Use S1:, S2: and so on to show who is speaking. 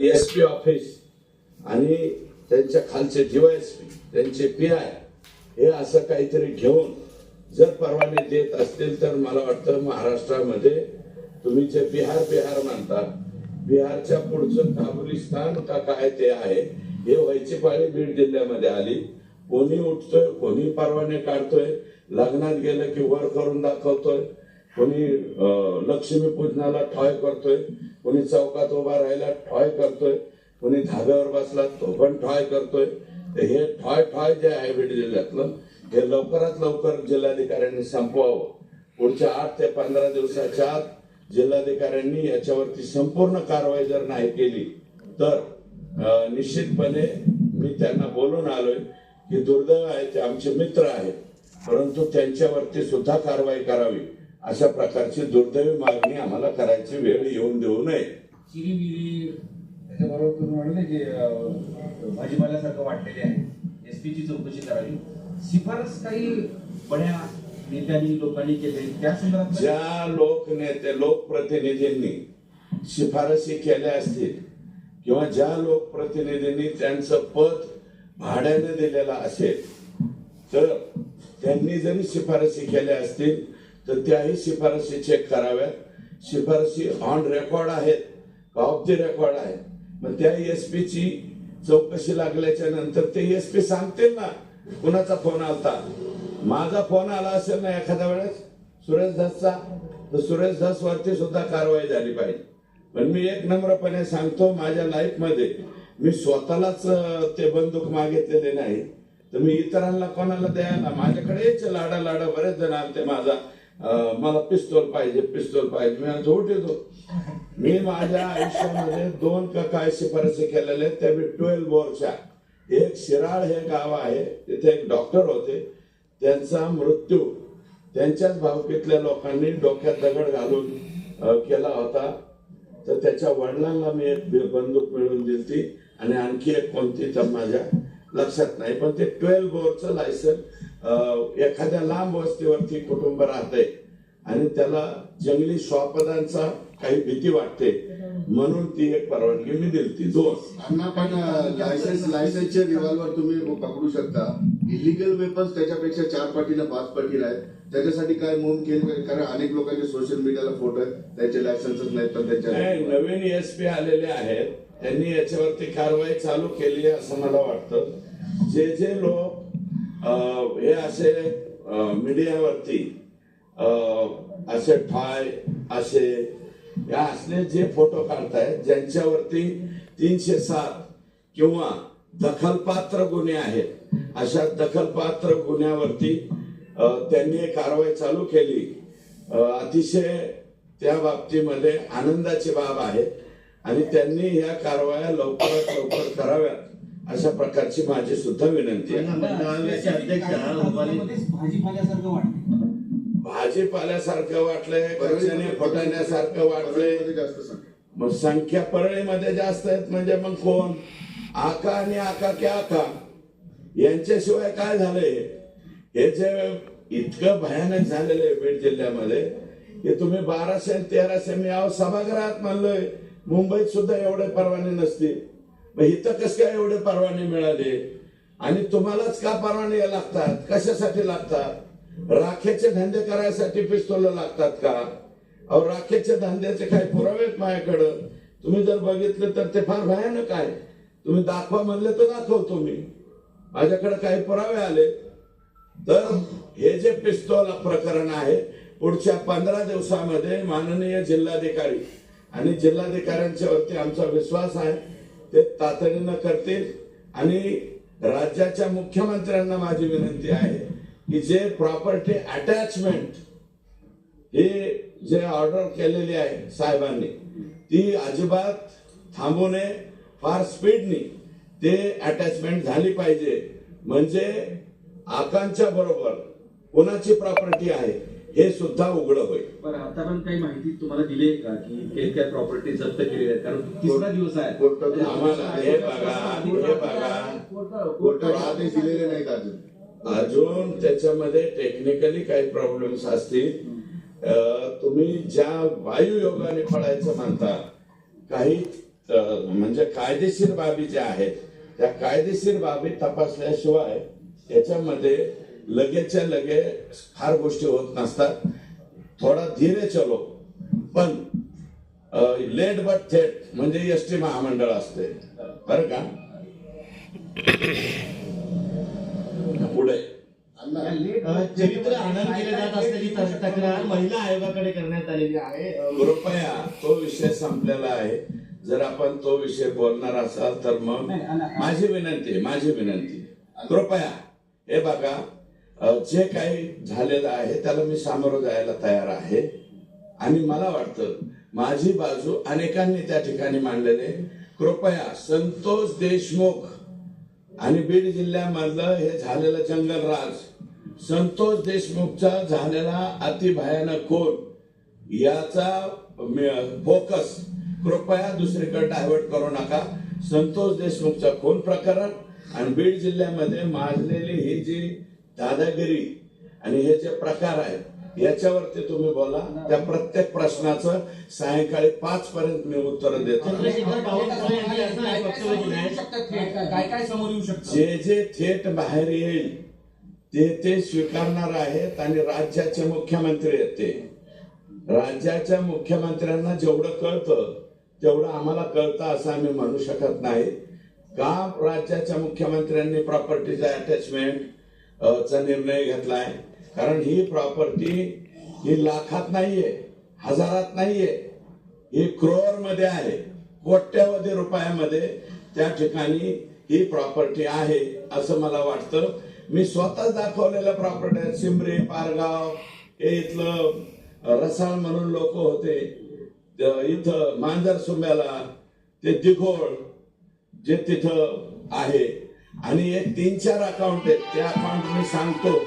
S1: S P office आणि त्यांच्या खालचे डीवायएसपी त्यांचे पी आय हे असं काहीतरी घेऊन जर परवाने देत असतील तर मला वाटतं महाराष्ट्रामध्ये तुम्ही जे बिहार बिहार मानता बिहारच्या पुढचं काबुलिस्तान का काय ते आहे हे व्हायची पाळी बीड जिल्ह्यामध्ये आली. कोणी उठतोय कोणी परवाने काढतोय लग्नात गेलं की वर करून दाखवतोय कोणी लक्ष्मीपूजनाला ठॉय करतोय कोणी चौकात उभा राहायला ठॉय करतोय कोणी धाब्यावर बसला तो पण ठॉय करतोय. तर हे ठॉय ठॉय जे आहे बीड जिल्ह्यातलं हे लवकरात लवकर जिल्हाधिकाऱ्यांनी संपवावं. पुढच्या आठ ते पंधरा दिवसाच्या आत जिल्हाधिकाऱ्यांनी याच्यावरती संपूर्ण कारवाई जर नाही केली तर निश्चितपणे मी त्यांना बोलून आलोय की दुर्दैव आहे ते आमचे मित्र आहेत परंतु त्यांच्यावरती सुद्धा कारवाई करावी. अशा प्रकारची दुर्दैवी मागणी आम्हाला करायची वेळ येऊन देऊ नये.
S2: भाजीपाल्यासारखं वाटलेले आहे. एस ची चौकशी करावी. शिफारस काही बड्या नेत्यांनी लोकांनी केले. त्या संदर्भात
S1: ज्या लोकनेते लोकप्रतिनिधींनी शिफारसी केल्या असतील किंवा ज्या लोकप्रतिनिधींनी त्यांचं पद भाड्याने दिलेलं असेल तर त्यांनी जरी शिफारसी केल्या असतील तर त्याही शिफारसी चेक कराव्यात. शिफारसी ऑन रेकॉर्ड आहेत ऑफ दी रेकॉर्ड आहेत. मग त्या एस ची चौकशी लागल्याच्या नंतर ते एस पी सांगतील ना कुणाचा फोन आलता. माझा फोन आला असेल ना एखाद्या वेळेस? सुरेश धसचा तर सुरेश धस वरती सुद्धा कारवाई झाली पाहिजे. पण मी एक नम्रपणे सांगतो माझ्या लाईफमध्ये मी स्वतःलाच ते बंदूक मागितलेले नाही. तर मी इतरांना कोणाला द्यायला माझ्याकडेच लाडा लाडा बरेच जण आलते माझा. मला पिस्तोल पाहिजे पिस्तोल पाहिजे. मी झोट येतो मी माझ्या आयुष्यामध्ये दोन का काय शिफारसी केलेल्या आहेत. त्या मी ट्वेल्व बोरच्या एक शिराळ हे गाव आहे. तिथे एक डॉक्टर होते. त्यांचा मृत्यू. त्यांच्याच भावकीतल्या लोकांनी डोक्यात दगड घालून केला होता. तर त्याच्या वडिलांना मी एक बंदूक मिळवून दिली आणि आणखी एक कोणती तर माझ्या लक्षात नाही. पण ते ट्वेल्व बोरचं लायसन एखाद्या लांब वस्तीवरती कुटुंब राहतंय आणि त्याला जंगली श्वापदांचा काही भीती वाटते म्हणून ती एक परवानगी मी दिली ती दोन
S3: अण्णा पण लायसन्स लायसन्सचे रिव्हॉल्वर तुम्ही पकडू शकता. इलिगल वेपन्स त्याच्यापेक्षा चार पटीनं पाच पटीला आहेत. त्याच्यासाठी काय मोम केली कारण अनेक लोकांचे सोशल मीडियाला फोटो आहेत. त्याचे लायसन्सच नाहीत पण त्याच्या
S1: नवीन एस पी आलेले आहेत. त्यांनी याच्यावरती कारवाई चालू केली असं मला वाटतं. जे जे लोक हे असे मीडियावरती असे ठाय असे या असले जे फोटो काढतायत ज्यांच्यावरती तीनशे सात किंवा दखलपात्र गुन्हे आहेत अशा दखलपात्र गुन्ह्यावरती त्यांनी कारवाई चालू केली. अतिशय त्या बाबतीमध्ये आनंदाची बाब आहे आणि त्यांनी या कारवाया लवकरात लवकर कराव्यात. अशा प्रकारची माझी सुद्धा विनंती आहे.
S2: भाजीपाल्यासारखं
S1: वाटलंय कचऱ्याने फटाण्यासारखं वाटलंय. संख्या परळीमध्ये जास्त आहेत म्हणजे मग कोण? आका आणि आका की आका. यांच्याशिवाय काय झालंय? हे जे इतकं भयानक झालेलं आहे बीड जिल्ह्यामध्ये की तुम्ही बाराशे तेराशे मी अहो सभागृहात म्हणलोय मुंबईत सुद्धा एवढे परवाने नसतील मग इथं कस काय एवढे परवाने मिळाले? आणि तुम्हालाच का परवाने लागतात? कशासाठी लागतात? राखेचे धंदे करायसाठी पिस्तोल लागतात का? अहो राखेचे धंद्याचे काही पुरावे माझ्याकडं. तुम्ही जर बघितलं तर ते फार भयानक आहे. तुम्ही दाखवा म्हणले तर दाखवतो मी माझ्याकडे काही पुरावे आले. तर हे जे पिस्तोल प्रकरण आहे पुढच्या पंधरा दिवसामध्ये माननीय जिल्हाधिकारी आणि जिल्हाधिकाऱ्यांच्या वरती आमचा विश्वास आहे. ते तातडीनं करतील आणि राज्याच्या मुख्यमंत्र्यांना माझी विनंती आहे की जे प्रॉपर्टी अटॅचमेंट हे जे ऑर्डर केलेली आहे साहेबांनी ती अजिबात थांबू नये. फार स्पीडनी ते अटॅचमेंट झाली पाहिजे. म्हणजे आकांक्षा बरोबर कोणाची प्रॉपर्टी आहे? हे सुद्धा उघड होईल.
S4: पण आतापर्यंत काही माहिती तुम्हाला दिली आहे का की इतक्या इतक्या प्रॉपर्टी जप्त केलेल्या आहेत कारण तिसरा दिवस आहे.
S1: आम्हाला हे बघा हे बघा.
S3: कोर्टात आदेश दिलेले नाहीत अजून.
S1: अजून त्याच्यामध्ये टेक्निकली काही प्रॉब्लेम्स असतील. अं, तुम्ही ज्या वायू योगाने पडायचं म्हणता काही म्हणजे कायदेशीर बाबी ज्या आहेत त्या कायदेशीर बाबी तपासल्याशिवाय याच्यामध्ये लगेचच्या लगे फार गोष्टी होत नसतात. थोडा धीरे चलो. पण लेट बट थेट म्हणजे एस टी महामंडळ असते. बरं का? पुढे.
S5: चरित्र हनन केले जात असल्याची त- तक्रार महिला आयोगाकडे करण्यात आलेली आहे.
S1: कृपया तो विषय संपलेला आहे. जर आपण तो विषय बोलणार असाल तर मग माझी विनंती आहे, माझी विनंती कृपया. हे बघा जे काही झालेलं आहे त्याला मी सामोरं जायला तयार आहे. आणि मला वाटतं माझी बाजू अनेकांनी त्या ठिकाणी मांडलेले कृपया संतोष देशमुख आणि बीड जिल्ह्यामधलं हे झालेलं जंगल राज संतोष देशमुखचा झालेला अतिभयानक खून याचा फोकस कृपया दुसरीकडे डायव्हर्ट करू नका. संतोष देशमुखचा खून प्रकरण आणि बीड जिल्ह्यामध्ये माजलेली ही जी दादागिरी आणि हे जे प्रकार आहेत याच्यावरती तुम्ही बोला. त्या प्रत्येक प्रश्नाचं सायंकाळी पाच पर्यंत मी उत्तर देतो.
S5: चंद्रशेखर बावनकुळे यांनी असं वक्तव्य दिलं आहे
S2: काय काय समोर येऊ शकतं?
S1: जे जे थेट बाहेर येईल ते ते स्वीकारणार आहेत आणि राज्याचे मुख्यमंत्री आहेत ते. राज्याच्या मुख्यमंत्र्यांना जेवढं कळतं तेवढं आम्हाला कळतं असं आम्ही म्हणू शकत नाही. का राज्याच्या मुख्यमंत्र्यांनी प्रॉपर्टीचा अटॅचमेंट चा निर्णय घेतलाय. कारण ही प्रॉपर्टी ही लाखात नाहीये हजारात नाहीये. ही क्रोअरमध्ये आहे कोट्यावधी रुपयामध्ये त्या ठिकाणी ही प्रॉपर्टी आहे असं मला वाटतं. मी स्वतः दाखवलेल्या प्रॉपर्टी आहेत सिमरे पारगाव हे इथलं रसाळ म्हणून लोक होते. इथं मांजर सुंब्याला ते दिघोळ जे तिथं आहे. आणि एक तीन चार अकाउंट आहेत ते अकाउंट मी सांगतो.